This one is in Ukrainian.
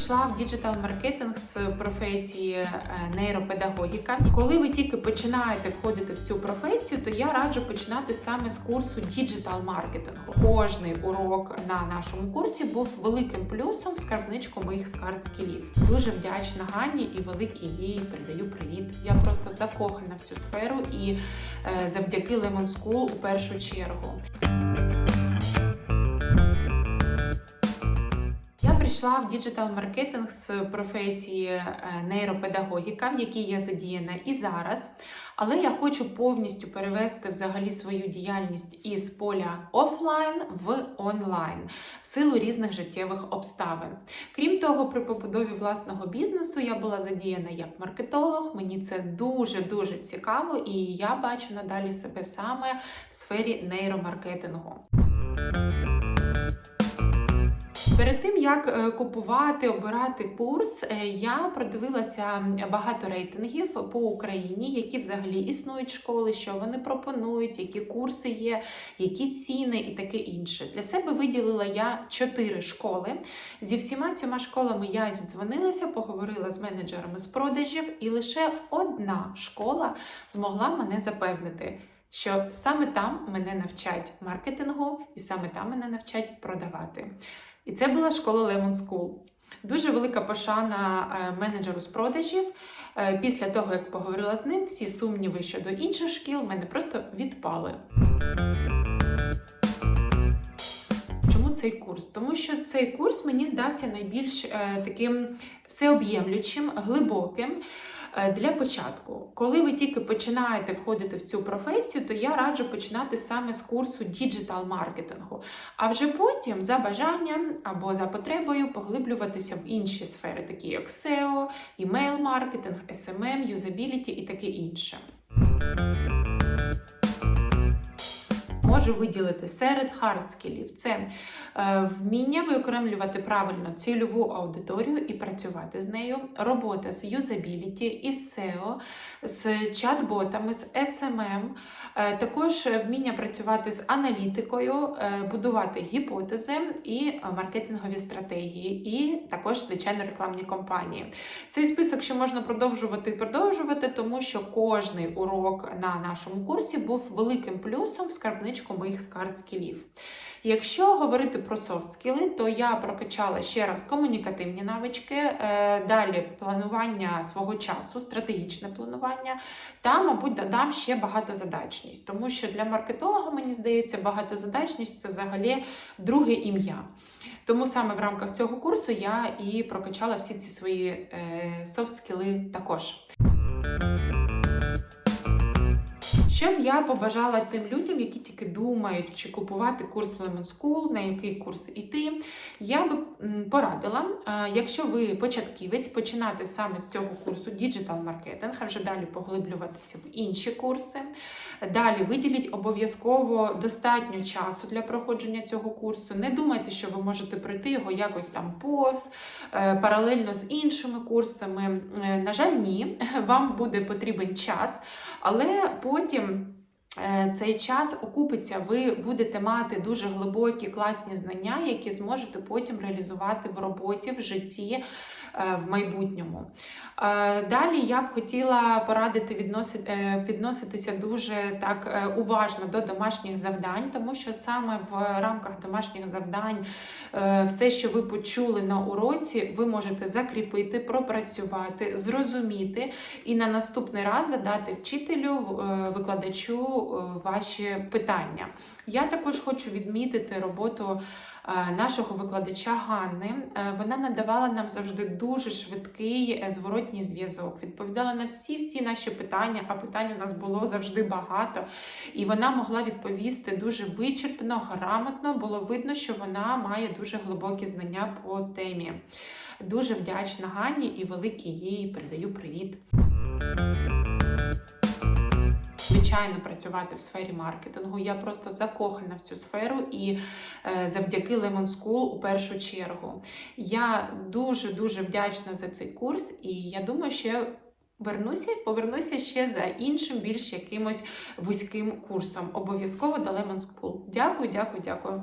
прийшла в діджитал-маркетинг з професії е, нейропедагогіка. Коли ви тільки починаєте входити в цю професію, то я раджу починати саме з курсу діджитал-маркетингу. Кожний урок на нашому курсі був великим плюсом в скарбничку моїх скарб скілів. Дуже вдячна Ганні і великій їй передаю привіт. Я просто закохана в цю сферу і е, завдяки Lemon School у першу чергу. Я прийшла в діджитал-маркетинг з професії е, нейропедагогіка, в якій я задіяна і зараз. Але я хочу повністю перевести взагалі свою діяльність із поля офлайн в онлайн в силу різних життєвих обставин. Крім того, при побудові власного бізнесу я була задіяна як маркетолог. Мені це дуже дуже цікаво, і я бачу надалі себе саме в сфері нейромаркетингу. Перед тим як е, купувати, обирати курс, е, я продивилася багато рейтингів по Україні, які взагалі існують школи, що вони пропонують, які курси є, які ціни і таке інше. Для себе виділила я чотири школи. Зі всіма цими школами я зідзвонилася, поговорила з менеджерами з продажів, і лише одна школа змогла мене запевнити. Що саме там мене навчать маркетингу, і саме там мене навчать продавати. І це була школа Lemon School. Дуже велика пошана е, менеджеру з продажів. Е, Після того, як поговорила з ним, всі сумніви щодо інших шкіл мене просто відпали. Чому цей курс? Тому що цей курс мені здався найбільш е, таким всеоб'ємлючим, глибоким. Е, Для початку, коли ви тільки починаєте входити в цю професію, то я раджу починати саме з курсу діджитал-маркетингу, а вже потім за бажанням або за потребою поглиблюватися в інші сфери, такі як SEO, email-маркетинг, SMM, юзабіліті і таке інше. Можу виділити серед хардскілів. Це е, вміння виокремлювати правильно цільову аудиторію і працювати з нею, робота з юзабіліті, із SEO, з чат-ботами, з SMM, також вміння працювати з аналітикою, е, будувати гіпотези і маркетингові стратегії, і також, звичайно, рекламні кампанії. Цей список ще можна продовжувати і продовжувати, тому що кожний урок на нашому курсі був великим плюсом в скарбничку моїх скарб-скілів. Якщо говорити про софт-скіли, то я прокачала ще раз комунікативні навички, е, далі планування свого часу, стратегічне планування, та, мабуть, додам ще багатозадачність, тому що для маркетолога, мені здається, багатозадачність це взагалі друге ім'я. Тому саме в рамках цього курсу я і прокачала всі ці свої е, софт-скіли також. Що б я побажала тим людям, які тільки думають, чи купувати курс Lemon School, на який курс іти, я би порадила, е, якщо ви початківець, починати саме з цього курсу Digital Marketing, а вже далі поглиблюватися в інші курси. Далі виділіть обов'язково достатньо часу для проходження цього курсу. Не думайте, що ви можете пройти його якось там повз, е, паралельно з іншими курсами. Е, На жаль, ні, вам буде потрібен час, але потім. Е, Цей час окупиться, ви будете мати дуже глибокі класні знання, які зможете потім реалізувати в роботі, в житті, в майбутньому. Е, Далі я б хотіла порадити е, відноситися дуже так е, уважно до домашніх завдань, тому що саме в рамках домашніх завдань е, все, що ви почули на уроці, ви можете закріпити, пропрацювати, зрозуміти і на наступний раз задати вчителю, е, викладачу е, ваші питання. Я також хочу відмітити роботу е, нашого викладача Ганни. Е, Вона надавала нам завжди дуже швидкий е, зворотній зв'язок, відповідала на всі-всі наші питання, а питань у нас було завжди багато. І вона могла відповісти дуже вичерпно, грамотно. Було видно, що вона має дуже глибокі знання по темі. Дуже вдячна Ганні і великий їй передаю привіт. Звичайно, працювати в сфері маркетингу. Я просто закохана в цю сферу і е, завдяки Lemon School у першу чергу. Я дуже дуже вдячна за цей курс, і я думаю, що вернуся і повернуся ще за іншим, більш якимось вузьким курсом. Обов'язково до Lemon School. Дякую, дякую, дякую.